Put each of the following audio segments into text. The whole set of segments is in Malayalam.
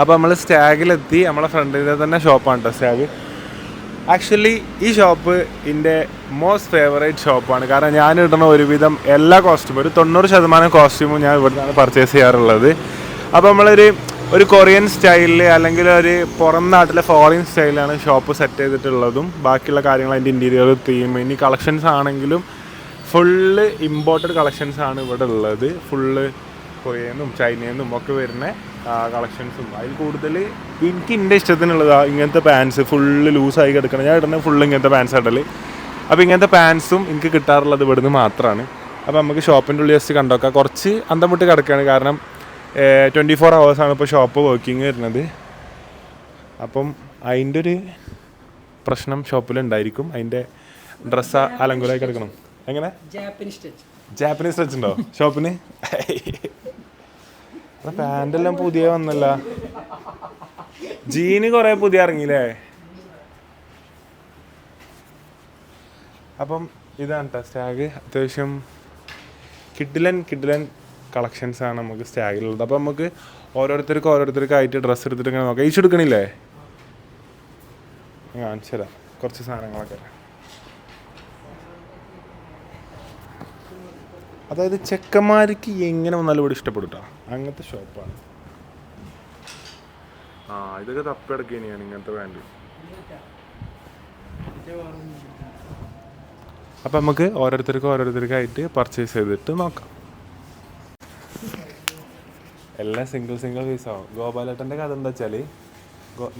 അപ്പോൾ നമ്മൾ സ്റ്റാഗിലെത്തി നമ്മളെ ഫ്രണ്ടിന്റെ തന്നെ ഷോപ്പാണ് കേട്ടോ സ്റ്റാഗ്. ആക്ച്വലി ഈ ഷോപ്പ് എന്റെ മോസ്റ്റ് ഫേവറേറ്റ് ഷോപ്പാണ്. കാരണം ഞാൻ ഇടുന്ന ഒരുവിധം എല്ലാ കോസ്റ്റ്യൂമും ഒരു തൊണ്ണൂറ് ശതമാനം കോസ്റ്റ്യൂമും ഞാൻ ഇവിടുന്നാണ് പർച്ചേസ് ചെയ്യാറുള്ളത്. അപ്പോൾ നമ്മളൊരു ഒരു കൊറിയൻ സ്റ്റൈലിൽ അല്ലെങ്കിൽ ഒരു പുറം നാട്ടിലെ ഫോറിൻ സ്റ്റൈലാണ് ഷോപ്പ് സെറ്റ് ചെയ്തിട്ടുള്ളതും. ബാക്കിയുള്ള കാര്യങ്ങൾ അതിന്റെ ഇന്റീരിയർ തീം ഇനി കളക്ഷൻസ് ആണെങ്കിലും ഫുള്ള് ഇമ്പോർട്ടഡ് കളക്ഷൻസ് ആണ് ഇവിടെ ഉള്ളത്. ഫുള്ള് ചൈനയിൽ നിന്നും ഒക്കെ വരുന്ന കളക്ഷൻസും അതിൽ കൂടുതൽ എനിക്ക് എന്റെ ഇഷ്ടത്തിനുള്ളതാ ഇങ്ങനത്തെ പാൻസ് ഫുള്ള് ലൂസായി കിടക്കണം ഞാൻ ഇടുന്ന ഫുള്ള് ഇങ്ങനത്തെ പാൻസ് ഇടൽ. അപ്പോൾ ഇങ്ങനത്തെ പാൻസും എനിക്ക് കിട്ടാറുള്ളത് ഇവിടുന്ന് മാത്രമാണ് അപ്പോൾ നമുക്ക് ഷോപ്പിന്റെ ഉള്ളിൽ ജസ്റ്റ് കണ്ടോക്കാം. കുറച്ച് അന്തം വിട്ട് കിടക്കുകയാണ് കാരണം ട്വന്റി ഫോർ ഹവേഴ്സാണ് ഇപ്പോൾ ഷോപ്പ് വർക്കിംഗ് വരുന്നത്. അപ്പം അതിന്റെ ഒരു പ്രശ്നം ഷോപ്പിലുണ്ടായിരിക്കും അതിന്റെ ഡ്രസ്സ് അലങ്കുലായി കിടക്കണം. എങ്ങനെ? ജാപ്പനീസ് ടച്ച് ഉണ്ടോ? ഷോപ്പിന് പാന്റ് എല്ലാം പുതിയ വന്നല്ല. ജീന് കുറെ പുതിയ ഇറങ്ങിയില്ലേ? അപ്പം ഇതാണ് സ്റ്റാഗ്. അത്യാവശ്യം കിഡിലൻ കിഡിലൻ കളക്ഷൻസ് ആണ് നമുക്ക് സ്റ്റാഗിലുള്ളത്. അപ്പം നമുക്ക് ഓരോരുത്തർക്ക് ഓരോരുത്തർക്ക് ആയിട്ട് ഡ്രസ്സ് എടുത്തിട്ട് ഇങ്ങനെ നോക്കാം. ഈച്ച് എടുക്കണില്ലേ? കാണിച്ചു തരാം കുറച്ച് സാധനങ്ങളൊക്കെ. അതായത് ചെക്കന്മാർക്ക് എങ്ങനെ വന്നാലും ഇവിടെ ഇഷ്ടപ്പെടും ട്ടോ. അങ്ങനത്തെ ഷോപ്പാണ് ആ ഇതൊക്കെ തപ്പിടക്കേനി ഞാൻ ഇങ്ങനത്തെ പാന്റ് അപ്പം നമുക്ക് ഓരോരുത്തർക്ക് ഓരോരുത്തർക്കായിട്ട് പർച്ചേസ് ചെയ്തിട്ട് നോക്കാം. എല്ലാം സിംഗിൾ സിംഗിൾ പീസാവും ഗോപാലേട്ടന്റെ കഥ എന്താ വെച്ചാൽ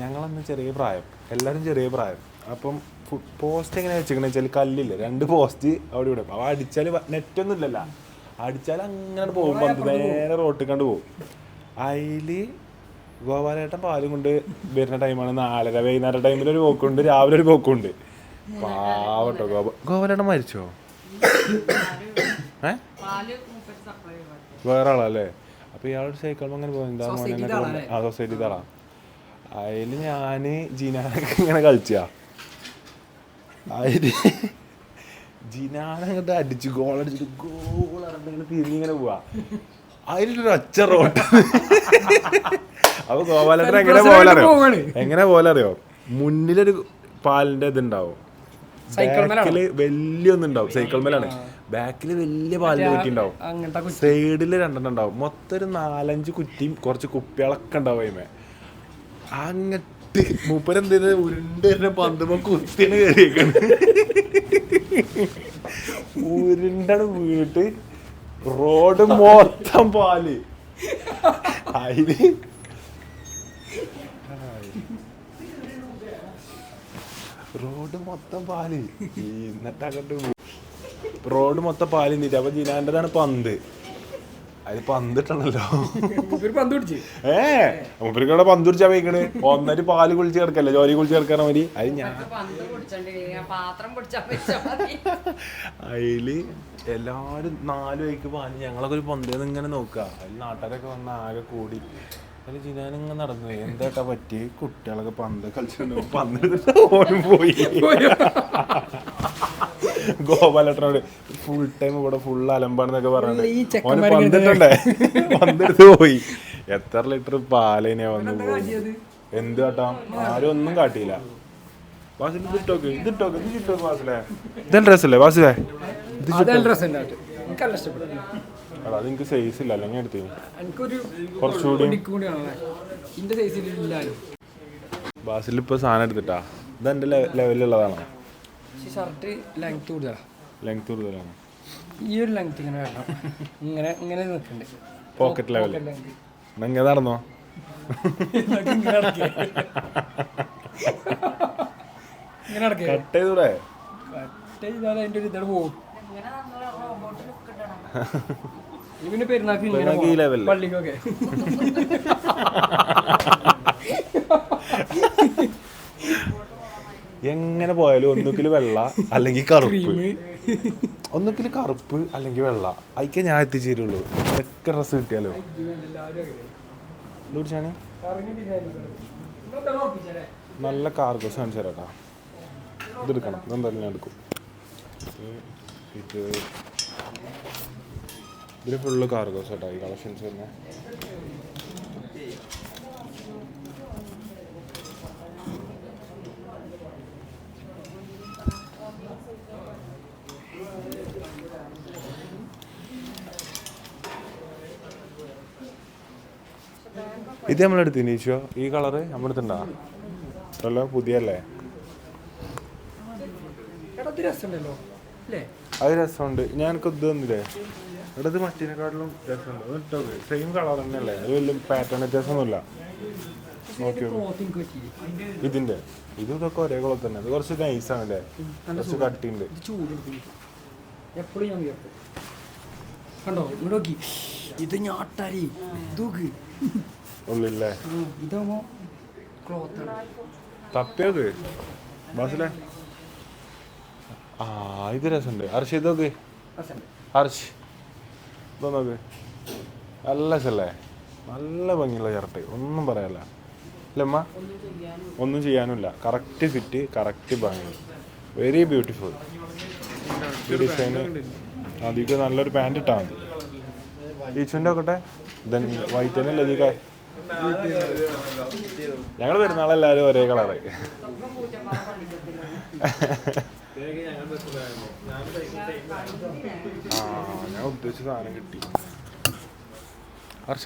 ഞങ്ങളന്ന് ചെറിയ പ്രായം. എല്ലാവരും ചെറിയ പ്രായം. അപ്പം ഫുഡ് പോസ്റ്റ് എങ്ങനെ വെച്ചേക്കണ വെച്ചാൽ കല്ലില്ല രണ്ട് പോസ്റ്റ് അവിടെ ഇവിടെ. അപ്പോൾ അടിച്ചാൽ നെറ്റൊന്നും ഇല്ലല്ലോ. അടിച്ചാൽ അങ്ങനെ പോകും. നേരെ റോട്ടിൽ കണ്ട് പോകും. അതിൽ ഗോപാലേട്ടൻ പാലും കൊണ്ട് വരുന്ന ടൈമാണ് നാലര വൈകുന്നേരം ടൈമിൽ ഒരു പോക്കുണ്ട് രാവിലെ ഒരു പോക്കുണ്ട് പാവട്ടോ ഗോപ ഗോപാലേട്ടൻ മരിച്ചോ? ഏ? വേറെ ആളല്ലേ? അപ്പൊ ഇയാളൊരു സൈക്കിൾ അങ്ങനെ പോകും എന്താ മോനെ ആ സൊസൈറ്റി തറ അതിൽ ഞാൻ ജീനാനൊക്കെ ഇങ്ങനെ കളിച്ചാ. അതിൽ ജീനാനങ്ങോട്ട് അടിച്ച് ഗോൾ ഗോളറിഞ്ഞിങ്ങനെ തിരിഞ്ഞിങ്ങനെ പോവാ. അതിലൊരു ഒച്ച റോട്ട്. അപ്പൊ ഗോപാലട്ടൻ എങ്ങനെ പോലറിയോ എങ്ങനെ പോലറിയോ മുന്നിലൊരു പാലിന്റെ ഇതുണ്ടാവും. ബാക്കിൽ വലിയ ഒന്നുണ്ടാവും സൈക്കിൾ മേലാണ് ബാക്കിൽ വലിയ പാലിന്റെ കുറ്റി ഉണ്ടാവും. സൈഡിൽ രണ്ടെണ്ണം ഉണ്ടാവും. മൊത്തം ഒരു നാലഞ്ച് കുറ്റിയും കുറച്ച് കുപ്പികളൊക്കെ ഉണ്ടാവും അതിമേ അങ്ങട്ട് മൂപ്പരെന്ത് ചെയ്ത് ഉരുണ്ട് തന്നെ പന്തുമ്പോ കുത്തിയാണ് കയറിയേക്കാണ് ഉരുണ്ടാണ് വീണിട്ട് റോഡ് മൊത്തം പാൽ. അതിൽ റോഡ് മൊത്തം പാൽ. റോഡ് മൊത്തം പാൽ അപ്പൊ ജിനാന്റെതാണ് പന്ത്. അത് പന്തിട്ടണല്ലോ. പന്ത് ഏ പിടിച്ചാ പോയിക്കണ്. ഒന്നര പാൽ കുളിച്ച് കിടക്കല്ലേ ജോലി കുളിച്ച് കിടക്കാൻ മതി അത് ഞാൻ അതിൽ എല്ലാരും നാല് വഴിക്ക് പാൽ ഞങ്ങളൊക്കെ ഒരു പന്ത് ഇങ്ങനെ നോക്കുക അതിൽ നാട്ടുകാരൊക്കെ വന്ന ആകെ കൂടി. അതിൽ ജിനാനിങ്ങനെ നടന്നു എന്താട്ടാ പറ്റി കുട്ടികളൊക്കെ പന്ത് കളിച്ചു പന്ത് ഓനും പോയി. ഗോപാലട്ടനോട് ഫുൾ ടൈം ഇവിടെ ഫുൾ അലമ്പാണെന്നൊക്കെ പറഞ്ഞിട്ട്. ഓന് പന്തെടുത്ത് പോയി. എത്ര ലിറ്റർ പാലേനെയാ വന്നു എന്ത് കാട്ടാ? ആരും ഒന്നും കാട്ടിയില്ല. സൈസ് ഇല്ല അല്ലെങ്കിൽ എടുത്തു കുറച്ചുകൂടി. ബാസിൽ ഇപ്പൊ സാധനം എടുത്തിട്ടാ? ഇതെന്റെ ലെവലിലുള്ളതാണോ ഷർട്ട് ലെങ്ത് കൂടുതലാണ് ലെങ്ത് കൂടുതലാണ്. ഈ ഒരു ലെങ്ത് ഇങ്ങനെ വേണം ഇങ്ങനെ ഇങ്ങനെ നിൽക്കുന്നുണ്ട് പോക്കറ്റ് ലെവൽ നിങ്ങൾ നടന്നോ? കട്ട് ചെയ്തൂടെ? കട്ട് ചെയ്താൽ അതിന്റെ ഒരു ഇതാണ് പോകും. ഇങ്ങനെ. പള്ളിക്കൊക്കെ. എങ്ങനെ പോയാലും ഒന്നുകിൽ വെള്ള അല്ലെങ്കിൽ കറുപ്പ്. ഒന്നുകിൽ കറുപ്പ് അല്ലെങ്കിൽ വെള്ള. അതിക്കേ ഞാൻ എത്തിച്ചേരുള്ളൂ. എത്ര ഡ്രസ് കിട്ടിയാലോ? നല്ല കാർഗോസ് കാണിച്ചു തരാട്ടാ ഇതെടുക്കണം ഇതെന്തായാലും ഞാൻ എടുക്കും. ഇത് ഇതിൽ ഫുള്ള് കാർഗോസ് കേട്ടോ ഈ കളക്ഷൻസ് തന്നെ. ഇത് നമ്മളെടുത്ത് നീച്ചോ ഈ കളറ് നമ്മളെടുത്തുണ്ടോ അല്ലോ പുതിയല്ലേ? അല്ലേ? അത് രസമുണ്ട്. ഞാൻ ഇത് തന്നില്ലേ? ഇവിടെ ഇത് മറ്റേനെക്കാട്ടിലും രസമുണ്ട്. അത് ഇട്ടോ സെയിം കളർ തന്നെയല്ലേ? അത് വലിയ പാറ്റേൺ വ്യത്യാസമൊന്നുമില്ല. ഇതിന്റെ ഇത് ഇതൊക്കെ ഒരേ കളർ തന്നെ. അത് കുറച്ച് നൈസ് ആണല്ലേ കുറച്ച് കട്ടിണ്ട് എപ്പോഴും ഞാൻ കണ്ടോ? ഇവിടെ ഇത് ഞാട്ടാരി. ക്ലോത്താണ് തപ്പിയോക്ക് ബസ്സിലെ ആ ഇത് രസമുണ്ട്. ഹർഷ് ഇതൊക്കെ ഹർഷ് ഇതോ നോക്ക്. നല്ല രസല്ലേ നല്ല ഭംഗിയുള്ള ഷർട്ട് ഒന്നും പറയാല്ല. അല്ലമ്മ ഒന്നും ചെയ്യാനുമില്ല. കറക്റ്റ് ഫിറ്റ് കറക്റ്റ് ഭംഗി. വെരി ബ്യൂട്ടിഫുൾ ഈ ഡിസൈന് അധികം നല്ലൊരു പാന്റ് ഇട്ടാൽ മതി. ഈച്ചുന്റെ നോക്കട്ടെ വൈറ്റ് തന്നെ അല്ലേ ഞങ്ങൾ പെരുന്നാളെല്ലാരും ഒരേ കളറ്. ഞാൻ ഉദ്ദേശിച്ച സാധനം കിട്ടി.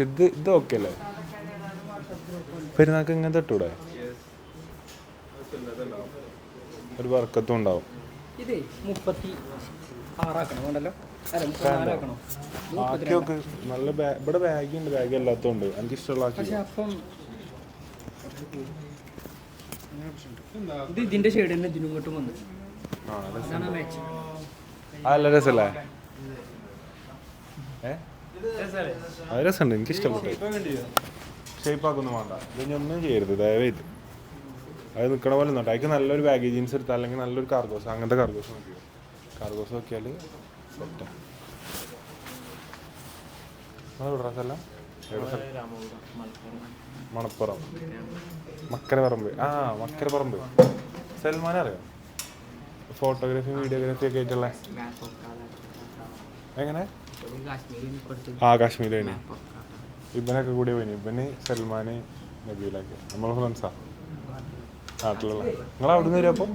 ഇത് ഇത് ഓക്കെ അല്ലേ? പെരുന്നാൾക്ക് ഇങ്ങനെ തട്ടൂടെ? ഒരു വർക്കത്തും ഉണ്ടാവും. ഇതേ മുപ്പത്തി ആറാക്കണം അല്ല നല്ല ഇവിടെ ബാഗ് ഉണ്ട് ബാഗ് അല്ലാത്തതുകൊണ്ട് എനിക്ക് ഇഷ്ടമുള്ള ഇത് ഇതിന്റെ ഷെയ്ഡ് തന്നെ ഇതിനും ഇങ്ങോട്ടും വന്നു. അത് രസമുണ്ട്. എനിക്ക് ഇഷ്ടപ്പെട്ടു. വേണ്ട. ഇത് ഒന്നും ചെയ്യരുത്. ദയവേത് അത് നിൽക്കണ പോലെ നോട്ടെ അതിക്ക് നല്ലൊരു ബാഗേജ് ജീൻസ് എടുത്താൽ അല്ലെങ്കിൽ നല്ലൊരു കാർഗോസ് അങ്ങനത്തെ കാർഗോസ് നോക്കിയോ കാർഗോസ് നോക്കിയാൽ ഡ്രസ്സല്ല മണപ്പുറം. മക്കരപ്പറമ്പ് ആ മക്കരപ്പറമ്പ് സൽമാൻ അറിയോ? ഫോട്ടോഗ്രാഫി വീഡിയോഗ്രാഫി ഒക്കെ ആയിട്ടുള്ള. എങ്ങനെ? ആ കാശ്മീരി ഇബനൊക്കെ കൂടി പോയി. ഇവന് സൽമാന് നബീലൊക്കെ. നമ്മളെ ഫ്രണ്ട്സാ നാട്ടിലുള്ള. നിങ്ങൾ അവിടെ നിന്ന് വരും അപ്പം?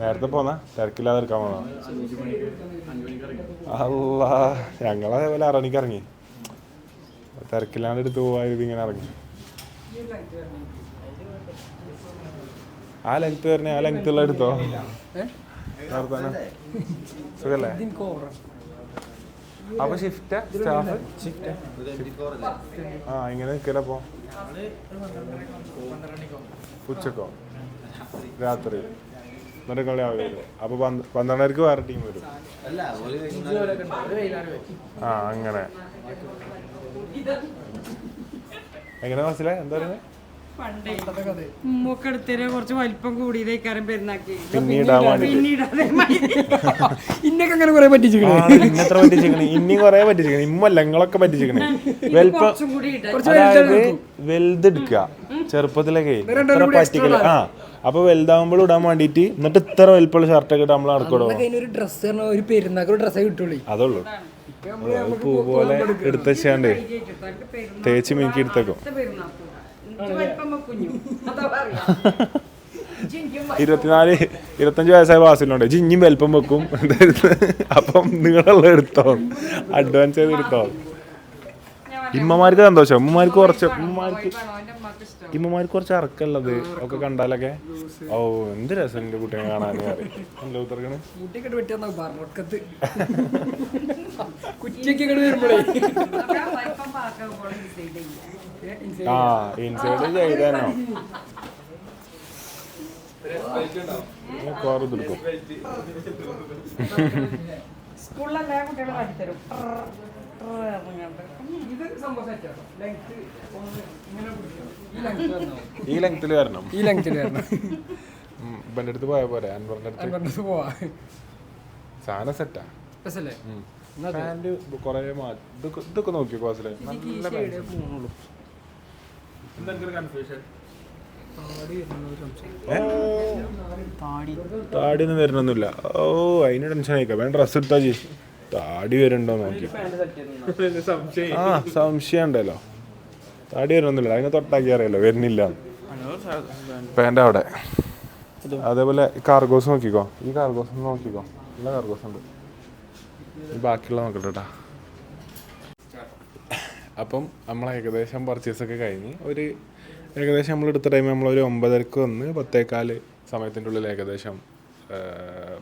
നേരത്തെ പോന്ന തിരക്കില്ലാതെ എടുക്കാൻ പോന്ന. അല്ല ഞങ്ങളതേപോലെ അറണിക്ക് ഇറങ്ങി. തിരക്കില്ലാണ്ട് എടുത്ത് പോവാതി ഇങ്ങനെ ഇറങ്ങി. ആ ലെങ്ത് വരണേ ആ ലെങ്ത് ഉള്ള എടുത്തോ? സുഖല്ലേ? അപ്പൊ ഷിഫ്റ്റ് സ്റ്റാഫ് ആ ഇങ്ങനെ നിൽക്കലപ്പോ ഉച്ചക്കോ? രാത്രി. എന്നിട്ട് കളി ആവില്ല അപ്പൊ പന്ത്- പന്ത്രണ്ടരക്ക് വേറെ ടീം വരും. ആ അങ്ങനെ. എങ്ങനെ മനസ്സിലായി? എന്താ പണ്ടേ. കുറച്ച് വലിപ്പം കൂടിയതേക്കാരം പെരുന്നാക്കി. ഇന്നൊക്കെ അങ്ങനെ കുറെ പറ്റിച്ചു ഇന്നത്ര പറ്റിച്ചിക്കണേ ഇനിയും കൊറേ പറ്റിച്ചിക്കണേ ഇമ്മല്ല നിങ്ങളൊക്കെ പറ്റിച്ചിക്കണേ വലിപ്പം കുറച്ചും കൂടി ഇടാം അതായത് വലുതെടുക്കുക ചെറുപ്പത്തിലൊക്കെ പറ്റിക്കൽ. ആ അപ്പൊ വലുതാവുമ്പോൾ ഇടാൻ വേണ്ടിട്ട് എന്നിട്ട് ഇത്ര വലിപ്പമുള്ള ഷർട്ടൊക്കെ ഇട്ട് നമ്മൾ നടക്കടോ ഒരു ഡ്രസ്സ് പറഞ്ഞ ഒരു പെരുന്നാക്ക് ഒരു ഡ്രസ്സേ കിട്ടുള്ളൂ. അതുള്ളൂ. അത് പൂ പോലെ എടുത്തേണ്ട തേച്ച് മിനിക്ക് എടുത്തേക്കും. ഇരുപത്തിനാല് ഇരുപത്തഞ്ച് വയസ്സായ വാസിലുണ്ട്. ജിഞ്ഞും വലിപ്പം വെക്കും. അപ്പം നിങ്ങളുള്ള എടുത്തോ? അഡ്വാൻസ് ചെയ്ത് എടുത്തോ? ഇമ്മമാർക്ക് സന്തോഷം. ഉമ്മമാർക്ക് കുറച്ച് ഉമ്മമാർക്ക് ഇമ്മമാർക്ക് കുറച്ച് അറക്കുള്ളത് ഒക്കെ കണ്ടാലൊക്കെ. ഓ എന്ത് രസം എന്റെ കുട്ടിയെ കാണാൻ ആ ഇൻസൈഡ് ചെയ്തോ കോറെടുക്കും സ്കൂളിലെല്ലാ കുട്ടികളും കാട്ടിത്തരും. ഈ ലെങ്ത് ഈ ലെങ്ത്തിൽ വരണം. ഈ ലെങ്ത്തിൽ വരണം. ഇവന്റെ അടുത്ത് പോയാ പോരെ അൻവറിന്റെ അടുത്ത്. പോവാ. സാധനം സെറ്റാ രസല്ലേ? പാന്റ് കൊറേ ഇതൊക്കെ ക്ലാസ്സിലെ നല്ല താടി താടി ഒന്നും വരണൊന്നുമില്ല ഓ അതിന് ടെൻഷൻ ആയിക്കാം. വേണ്ട ഡ്രസ് എടുത്താ ജി താടി വരുന്നുണ്ടോ നോക്കി. ആ സംശയം ഉണ്ടല്ലോ താടി വരുന്നില്ല. അതിനെ തൊട്ടാക്കി അറിയാലോ. വരുന്നില്ല. പാന്റെ അവിടെ. അതേപോലെ കാർഗോസ് നോക്കിക്കോ. ഈ കാർഗോസ് നോക്കിക്കോ. എല്ലാ കാർഗോസ് ഉണ്ട്. ബാക്കിയുള്ള നോക്കട്ടെ അപ്പം നമ്മൾ ഏകദേശം പർച്ചേസൊക്കെ കഴിഞ്ഞ് ഒരു ഏകദേശം നമ്മൾ എടുത്ത ടൈം നമ്മളൊരു ഒമ്പതരക്ക് വന്ന് പത്തേക്കാൽ സമയത്തിന്റെ ഉള്ളിൽ ഏകദേശം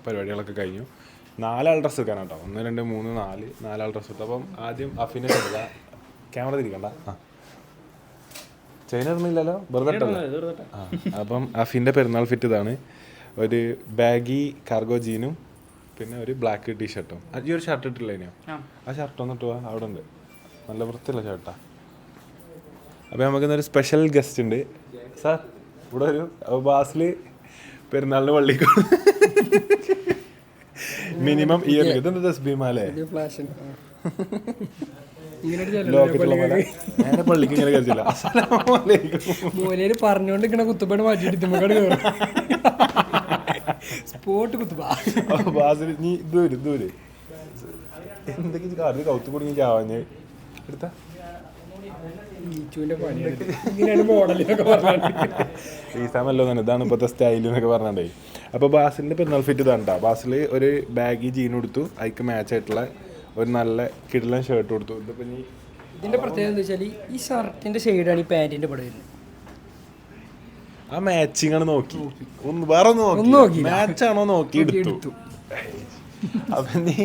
പരിപാടികളൊക്കെ കഴിഞ്ഞു. നാലാൾ ഡ്രസ്സ് എടുക്കാൻ കേട്ടോ. ഒന്ന് രണ്ട് മൂന്ന് നാല് നാലാൾ ഡ്രസ്സ് എടുത്തു. അപ്പം ആദ്യം അഫിനെ എടുക്കുക ക്യാമറ തിരിക്കണ്ട ആ. ചെയിൻ ഇടുന്നില്ലല്ലോ വെറുതെ. ആ. അപ്പം അഫിന്റെ പെരുന്നാൾ ഫിറ്റ് ഇതാണ്. ഒരു ബാഗി കാർഗോ ജീനും പിന്നെ ഒരു ബ്ലാക്ക് ടീ ഷർട്ടും ഈ ഒരു ഷർട്ട് ഇട്ടില്ല ഇനിയോ ആ. ഷർട്ട് ഒന്ന് ഇട്ട് പോവാ അവിടെ ഉണ്ട്. നല്ല വൃത്തിയുള്ള ഷർട്ടാ അപ്പോൾ നമുക്കിന്നൊരു സ്പെഷ്യൽ ഗസ്റ്റ് ഉണ്ട്. സാർ ഇവിടെ ഒരു ബാസിൽ പെരുന്നാളിന് പള്ളിക്ക് മിനിമം ഈ ഒരു ഇതെന്താ ലോക്കത്തിലുള്ള പോലെ നേരെ പള്ളിക്ക് ഇങ്ങനെ അസ്സലാമലൈക്കും മൂലയിൽ പറഞ്ഞോണ്ട് ഇങ്ങനെ കുത്തുപ്പാട് മാറ്റിയിട്ട് തുമ്മക്കാട് കയറും സ്പോട്ട് കുത്തുപ്പാ നീ ദൂര് ദൂര്. എന്തൊക്കെ കൗത്തു കുടുങ്ങി ചാവാഞ്ഞ്? എടുത്ത. ഈസാമല്ലോ തന്നെ. ഇതാണ് ഇപ്പോഴത്തെ സ്റ്റൈൽ എന്നൊക്കെ പറഞ്ഞേ അപ്പോൾ ബാസിലിന്റെ പെരുന്നാൾ ഫിറ്റ് ഇതാണ് കേട്ടോ ബാസിൽ ഒരു ബാഗി ജീൻ കൊടുത്തു അതിക്ക് മാച്ച് ആയിട്ടുള്ള ഒരു നല്ല കിടലൻ ഷർട്ട് കൊടുത്തു ഇതിപ്പോൾ നീ ഇതിന്റെ പ്രത്യേകത എന്താ വെച്ചാൽ ഈ ഷർട്ടിന്റെ ഷെയ്ഡാണ് ഈ പാന്റിന്റെ പടം വരുന്നത്. ആ മാച്ചിങ് ആണ് നോക്കി. ഒന്ന് വേറെ ഒന്ന് നോക്കി. മാച്ച് ആണോ നോക്കി എടുത്തു. അപ്പൊ നീ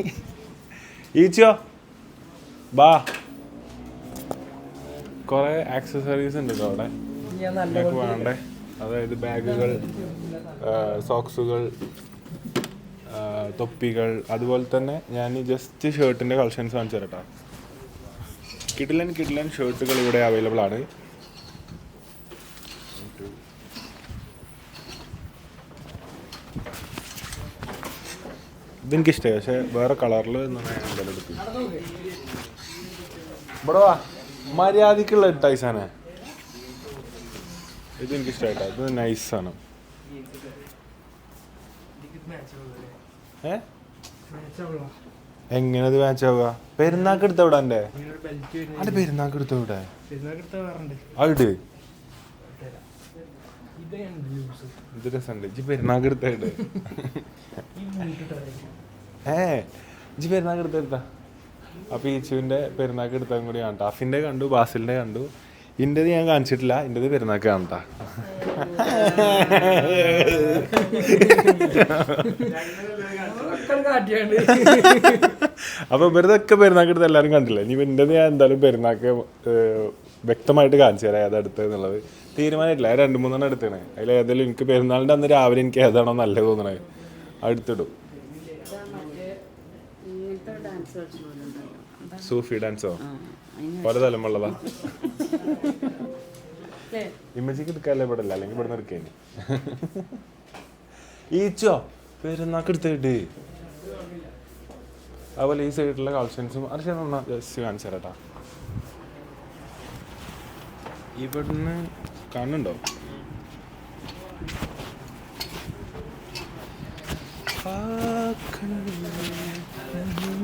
ഈച്ചോ? ബാ. കൊറേ ആക്സസറീസ് ഉണ്ട് അവിടെ. ഞാൻ നിങ്ങൾക്ക് വേണ്ടേ? അതായത് ബാഗുകൾ സോക്സുകൾ തൊപ്പികൾ. അതുപോലെ തന്നെ ഞാൻ ജസ്റ്റ് ഷർട്ടിന്റെ കളക്ഷൻസ് കാണിച്ചു തരട്ടോ കിഡിലൻ കിഡിലൻ ഷർട്ടുകൾ ഇവിടെ അവൈലബിൾ ആണ്. ഇതെനിക്ക് ഇഷ്ടമായി പക്ഷേ വേറെ കളറിൽ എന്തായാലും എടുക്കും. ഇവിടെ മര്യാദക്കുള്ള ടൈസാണ് ഇത് എനിക്ക് ഇഷ്ടമായിട്ടാ ഇത് നൈസാണ് എങ്ങനെ ഇത് മാച്ച് ആവുക? പെരുന്നാക്ക് എടുത്ത ഇവിടെ എന്റെ അന്റെ പെരുന്നാക്ക് എടുത്ത ഇവിടെ? അവിടെ ഇത് രസമുണ്ട്. ഇജ്ജ് പെരുന്നാക്ക് എടുത്തായിട്ട് ഏ? ജി പെരുന്നാക്ക് എടുത്തെടുത്താ അപ്പൊ ഈച്ചുവിന്റെ പെരുന്നാക്ക് എടുത്തതും കൂടി കാണട്ടാ. അഫിന്റെ കണ്ടു ബാസിലിന്റെ കണ്ടു. ഇന്റെത് ഞാൻ കാണിച്ചിട്ടില്ല ഇന്റെത് പെരുന്നാക്ക് കാണട്ടാ. അപ്പൊ ഇവരതൊക്കെ പെരുന്നാക്ക് എടുത്ത് എല്ലാവരും കണ്ടില്ല? ഇനി ഇന്റെത് ഞാൻ എന്തായാലും പെരുന്നാക്ക് വ്യക്തമായിട്ട് കാണിച്ചു തരാം ഏതാ എടുത്തത് എന്നുള്ളത്. തീരുമാനമില്ല രണ്ട് മൂന്നെണ്ണം എടുത്തേണേ അതിൽ ഏതായാലും എനിക്ക് പെരുന്നാളിന്റെ അന്ന് രാവിലെ എനിക്ക് ഏതാണോ നല്ലത് തോന്നണേ അടുത്തിടും സൂഫി ഡാൻസോ? ആ അതിന് പല തലമുള്ളതാ അല്ലേ ഇമ്മച്ചിക്ക് എടുക്കാല്ലേ ഇവിടെ അല്ല അല്ലെങ്കിൽ ഇവിടെ എടുക്കേനി. ഈച്ചോ? പെരുന്നാക്ക് എടുത്തിട്ട് അതുപോലെ ഈ സൈഡിലുള്ള കളക്ഷൻസും അത് ജസ്റ്റ് കാണിച്ചു തരാട്ടാ. ഇവിടുന്ന് കാണുന്നുണ്ടോ? ആ ഏത്?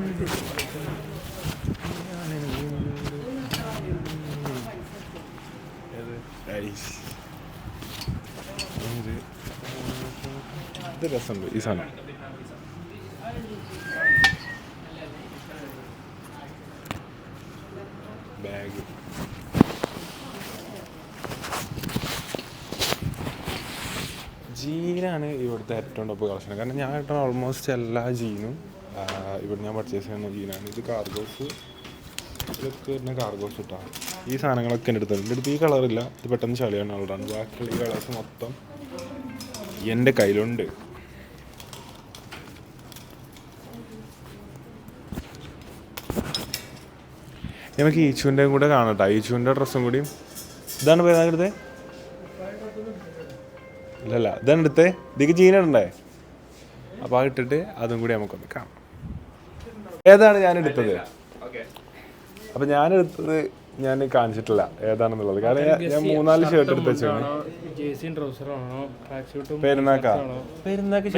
രസമുണ്ട് ഈ സാധനം ബാഗ് ജീനാണ് ഇവിടുത്തെ ഏറ്റവും ടോപ്പ് കളക്ഷൻ കാരണം ഞാൻ ഓൾമോസ്റ്റ് എല്ലാ ജീനും ഇവിടെ ഞാൻ പർച്ചേസ് ചെയ്യുന്ന ജീനാണ്. ഇത് കാർഗോസ് ഇതൊക്കെ വരുന്ന കാർഗോസ് ഇട്ടാണ് ഈ സാധനങ്ങളൊക്കെ എന്റെ അടുത്തുണ്ട്. എന്റെ അടുത്ത് ഈ കളറില്ല ഇത് പെട്ടെന്ന് ചളിയാണ് കളറാണ് ബാക്കിയുള്ള ഈ കളേഴ്സ് മൊത്തം എന്റെ കയ്യിലുണ്ട്. നമുക്ക് ഈച്ചുവിന്റെയും കൂടെ കാണട്ടെ ഈച്ചുവിന്റെ ഡ്രസ്സും കൂടിയും ഇതാണ് പേരുന്നാൾ എടുത്തേ ഇല്ലല്ല. ഇതാണ് എടുത്തേ ഇതിക്ക് ജീനുണ്ടേ അപ്പോൾ ആ ഇട്ടിട്ട് അതും കൂടി നമുക്കൊന്ന് കാണാം. ഏതാണ് ഞാൻ എടുത്തത്? അപ്പം ഞാൻ എടുത്തത് ഞാൻ കാണിച്ചിട്ടില്ല ഏതാണെന്നുള്ളത്. കാരണം ഞാൻ- മൂന്നാൽ ഷർട്ട് എടുത്ത് വെച്ചാണ് പെരുന്നാക്ക. പെരുന്നാക്ക്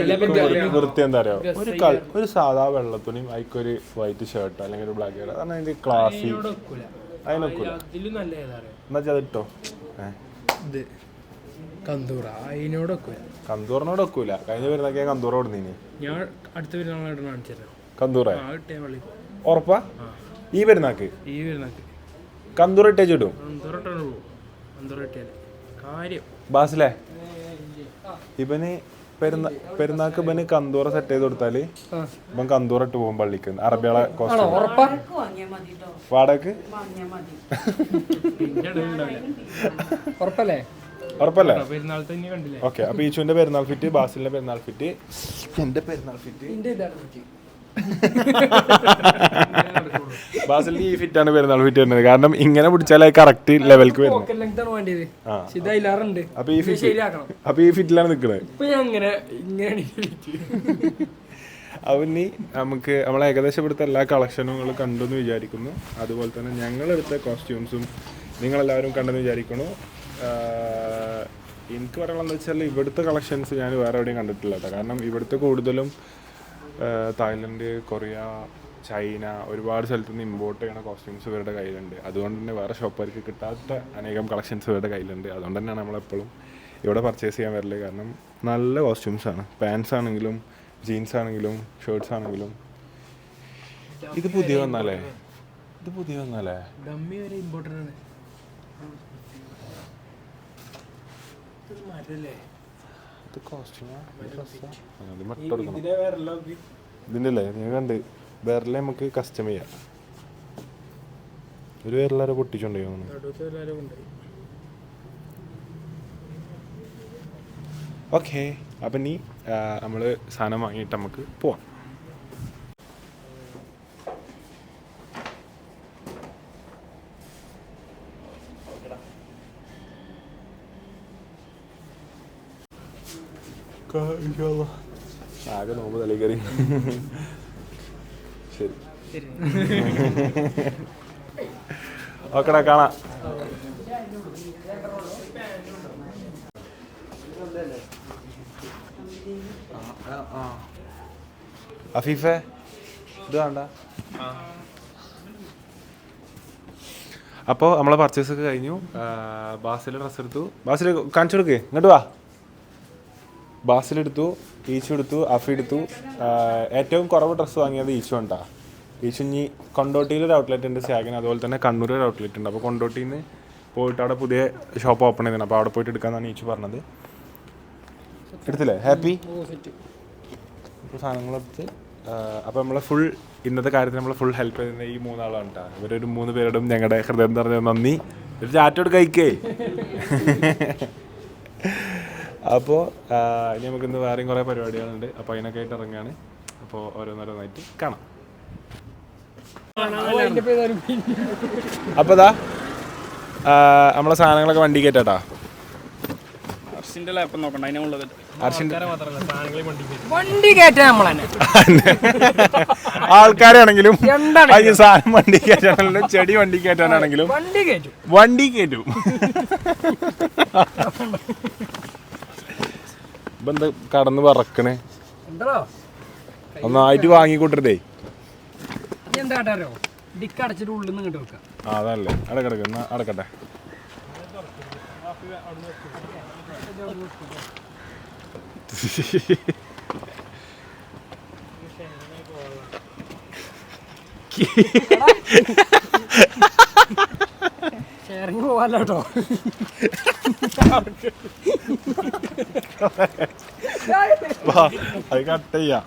വൃത്തി എന്താ അറിയോ? ഒരു കൾ ഒരു സാധാ വെള്ളത്തുണിയും അതിക്കൊരു വൈറ്റ് ഷർട്ട് അല്ലെങ്കിൽ ഒരു ബ്ലാക്ക് ഷർട്ട് കാരണം അതിന്റെ ക്ലാസി അതിനൊക്കില്ല എന്നാ വെച്ചാൽ അതിട്ടോ? കന്തൂറ. അതിനോടൊക്കെ കന്തൂറിനോട് വെക്കൂല കഴിഞ്ഞ പെരുന്നാക്ക് ഞാൻ കന്തൂർ കൊടുന്നീനി ഞാൻ അടുത്ത പെരുന്നാളായിട്ട് കാണിച്ചു തരാം കന്തൂറ? ഉറപ്പാ? ഈ പെരുന്നാക്ക്? ഈ പെരുന്നാക്ക്. കന്തൂറിട്ടേച്ച് ഇടും അന്തോറട്ടാണ് പോകും അന്തോറട്ടിയാൽ കാര്യം. ബാസിലെ? ഇവന് പെരുന്നാ പെരുന്നാക്ക് ഇവന് കന്തൂറ സെറ്റ് ചെയ്ത് കൊടുത്താൽ ഇവൻ കന്തൂറ ഇട്ട് പോകും പള്ളിക്ക്. അറബികളെ വാടകക്ക് ഉറപ്പല്ലേ? ഉറപ്പല്ലേ? ഓക്കെ അപ്പൊ ഈശുവിന്റെ പെരുന്നാൾ ഫിറ്റ് ബാസിലിന്റെ പെരുന്നാൾ ഫിറ്റ് എന്റെ പെരുന്നാൾ ഫിറ്റ് എന്റെ ഈ ഫിറ്റ് ആണ് പെരുന്നാൾ ഫിറ്റ് വരുന്നത്. കാരണം ഇങ്ങനെ പിടിച്ചാലേ കറക്റ്റ് ലെവൽക്ക് വരുന്നത് അപ്പൊ ഈ ഫിറ്റ് അപ്പൊ ഈ ഫിറ്റിലാണ് നിക്കണത് ഇരിക്കുന്നത്. അവന് നമുക്ക് നമ്മൾ ഏകദേശം ഇവിടുത്തെ എല്ലാ കളക്ഷനും നിങ്ങൾ കണ്ടു എന്ന് വിചാരിക്കുന്നു. അതുപോലെ തന്നെ ഞങ്ങളെടുത്ത കോസ്റ്റ്യൂംസും നിങ്ങളെല്ലാവരും കണ്ടെന്ന് വിചാരിക്കുന്നു. എനിക്ക് പറയാനുള്ളത് വെച്ചാൽ ഇവിടുത്തെ കളക്ഷൻസ് ഞാൻ വേറെ എവിടെയും കണ്ടിട്ടില്ല കേട്ടോ. കാരണം ഇവിടുത്തെ കൂടുതലും തായ്ലൻഡ് കൊറിയ ചൈന ഒരുപാട് സ്ഥലത്ത് നിന്ന് ഇമ്പോർട്ട് ചെയ്യണ കോസ്റ്റ്യൂംസ് ഇവരുടെ കയ്യിലുണ്ട്. അതുകൊണ്ട് തന്നെ വേറെ ഷോപ്പുകാർക്ക് കിട്ടാത്ത അനേകം കളക്ഷൻസ് ഇവരുടെ കയ്യിലുണ്ട്. അതുകൊണ്ട് തന്നെയാണ് നമ്മളെപ്പോഴും ഇവിടെ പർച്ചേസ് ചെയ്യാൻ വരൽ. കാരണം നല്ല കോസ്റ്റ്യൂംസ് ആണ്. പാൻസ് ആണെങ്കിലും ജീൻസ് ആണെങ്കിലും ഷർട്ട്സ് ആണെങ്കിലും. ഇത് പുതിയ വന്നാലേ? ഇത് പുതിയ വന്നാലേ? ഡമ്മി വരെ ഇമ്പോർട്ടന്റ് ആണ് ഇത് മരല്ലേ ഇത് കോസ്റ്റ്യൂമാ ഇതിന്റെ അല്ലേ നിങ്ങൾ കണ്ട് വേറെ നമുക്ക് കസ്റ്റം ചെയ്യാം. ഒരു എല്ലാവരും ഉണ്ട് ഓക്കെ അപ്പം നീ നമ്മൾ സാധനം വാങ്ങിയിട്ട് നമുക്ക് പോവാം. ആകെ നോമ്പ് തലേ കയറി ശരി. ഓക്കെടാ കാണാം. അഫീഫെ ഇത് വേണ്ട. അപ്പോൾ നമ്മളെ പർച്ചേസ് ഒക്കെ കഴിഞ്ഞു. ബാസിൽ ഡ്രസ്സ് എടുത്തു. ബാസിൽ കാണിച്ചു കൊടുക്കേ. ഇങ്ങോട്ട് വാ. ബാസിൽ എടുത്തു ഈച്ചു എടുത്തു അഫി എടുത്തു ഏറ്റവും കുറവ് ഡ്രസ്സ് വാങ്ങിയത് ഈശു ഉണ്ടാ ഈശു ഇനി കൊണ്ടോട്ടിയിൽ ഒരു ഔട്ട്ലെറ്റ് ഉണ്ട് സ്യാഗിന് അതുപോലെ തന്നെ കണ്ണൂർ ഒരു ഔട്ട്ലെറ്റ് ഉണ്ട്. അപ്പോൾ കൊണ്ടോട്ടിയിൽ നിന്ന് പോയിട്ട് അവിടെ പുതിയ ഷോപ്പ് ഓപ്പൺ ചെയ്തിട്ടുണ്ട് അപ്പോൾ അവിടെ പോയിട്ട് എടുക്കാമെന്നാണ് ഈശു പറഞ്ഞത്. എടുത്തില്ലേ? ഹാപ്പി ഇപ്പോൾ സാധനങ്ങളെടുത്ത് അപ്പോൾ നമ്മളെ ഫുൾ ഇന്നത്തെ കാര്യത്തിൽ നമ്മളെ ഫുൾ ഹെൽപ്പ് ചെയ്യുന്ന ഈ മൂന്നാളാണ് കേട്ടോ ഇവരൊരു മൂന്ന് പേരോടും ഞങ്ങളുടെ ഹൃദയം നിറഞ്ഞ നന്ദി. ഒരു ചാറ്റോട് കഴിക്കേ അപ്പോൾ ഇനി നമുക്കിന്ന് വേറെയും കുറേ പരിപാടികളുണ്ട്. അപ്പോൾ അതിനൊക്കെ ആയിട്ട് ഇറങ്ങുകയാണ് അപ്പോൾ ഓരോന്നോരോന്നായിട്ട് കാണാം. അപ്പൊ അപ്പോൾ ഇതാ നമ്മളെ സാധനങ്ങളൊക്കെ വണ്ടി കയറ്റാട്ടാ? അർഷിന്റെ ലാപ്പ് നോക്കണ്ട അതിനുള്ളത് വണ്ടി കയറ്റാൻ നമ്മൾ ആൾക്കാരാണെങ്കിലും സാധനം വണ്ടി കയറ്റാനാണെങ്കിലും ചെടി വണ്ടി കയറ്റാനാണെങ്കിലും വണ്ടി കയറ്റും. വണ്ടി കയറ്റും. ഇപ്പൊ എന്താ കടന്ന് പറക്കണേ ഒന്നായിട്ട് വാങ്ങിക്കൂട്ടരുതേ എന്താ കാട്ടാരോ ഡിക്ക് അടച്ചിട്ട് ഉള്ളിൽ നിന്ന് ഇങ്ങോട്ട് വെക്കാം. ആ അതല്ലേ. അടക്കടക്ക് എന്നാ അടക്കട്ടെ. ഷെയറിങ് പോവാല്ലോ കേട്ടോ വാ അത് കട്ട് ചെയ്യാം